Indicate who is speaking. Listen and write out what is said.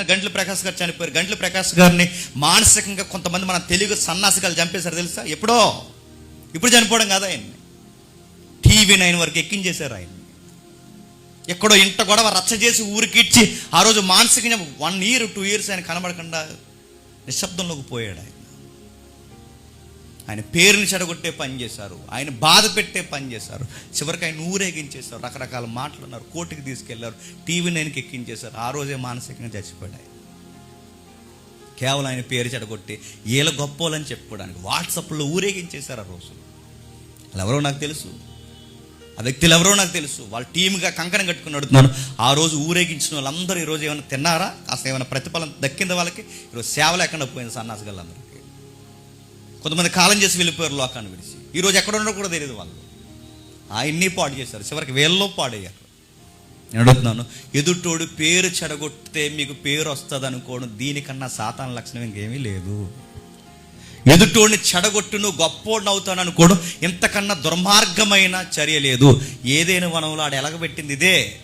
Speaker 1: గంట్ల ప్రకాష్ గారు చనిపోయారు. గంట్ల ప్రకాష్ గారిని మానసికంగా కొంతమంది మన తెలుగు సన్నాసికాలు చంపేశారు తెలుసా? ఎప్పుడో? ఇప్పుడు చనిపోవడం కాదు ఆయన్ని. టీవీ నైన్ వరకు ఎక్కించేశారు ఆయన ఎక్కడో ఇంట గొడవ రచ్చ చేసి ఊరికిచ్చి ఆ రోజు మానసికంగా వన్ ఇయర్ టూ ఇయర్స్ ఆయన కనబడకుండా నిశ్శబ్దంలోకి పోయాడు ఆయన. ఆయన పేరుని చెడగొట్టే పని చేశారు. ఆయన బాధ పెట్టే పని చేశారు. చివరికి ఆయన ఊరేగించేశారు. రకరకాల మాటలు అన్నారు. కోర్టుకి తీసుకెళ్ళారు. టీవీ నైన్కి ఎక్కించేశారు. ఆ రోజే మానసికంగా చచ్చిపోయాడు కేవలం ఆయన పేరు చెడగొట్టి వీళ్ళ గొప్పోలని చెప్పుకోవడానికి వాట్సాప్లో ఊరేగించేశారు ఆ రోజు. వాళ్ళు ఎవరో నాకు తెలుసు. ఆ వ్యక్తులు ఎవరో నాకు తెలుసు. వాళ్ళ టీమ్గా కంకణం కట్టుకుని అడుగుతున్నాను ఆ రోజు ఊరేగించిన వాళ్ళందరూ ఈరోజు ఏమైనా తిన్నారా? అసలు ఏమైనా ప్రతిఫలం దక్కింది వాళ్ళకి? ఈరోజు సేవ లేకుండా పోయింది సన్నాసగలందరికీ కొంతమంది కాలం చేసి వెళ్ళిపోయారు లోకాన్ని విడిచి. ఈరోజు ఎక్కడ ఉన్నారో కూడా తెలియదు వాళ్ళు. ఆయన్ని పాడు చేశారు. చివరికి వేళ్ళలో పాడయ్యారు. నేను అడుగుతున్నాను ఎదుటోడు పేరు చెడగొట్టితే మీకు పేరు వస్తుంది అనుకోవడం దీనికన్నా సాతాన లక్షణం ఇంకేమీ లేదు. ఎదుటోడిని చెడగొట్టు నువ్వు గొప్పోడిని అవుతాను అనుకోవడం ఇంతకన్నా దుర్మార్గమైన చర్య లేదు. ఏదైనా వనంలో ఆడ ఎలగబెట్టింది ఇదే.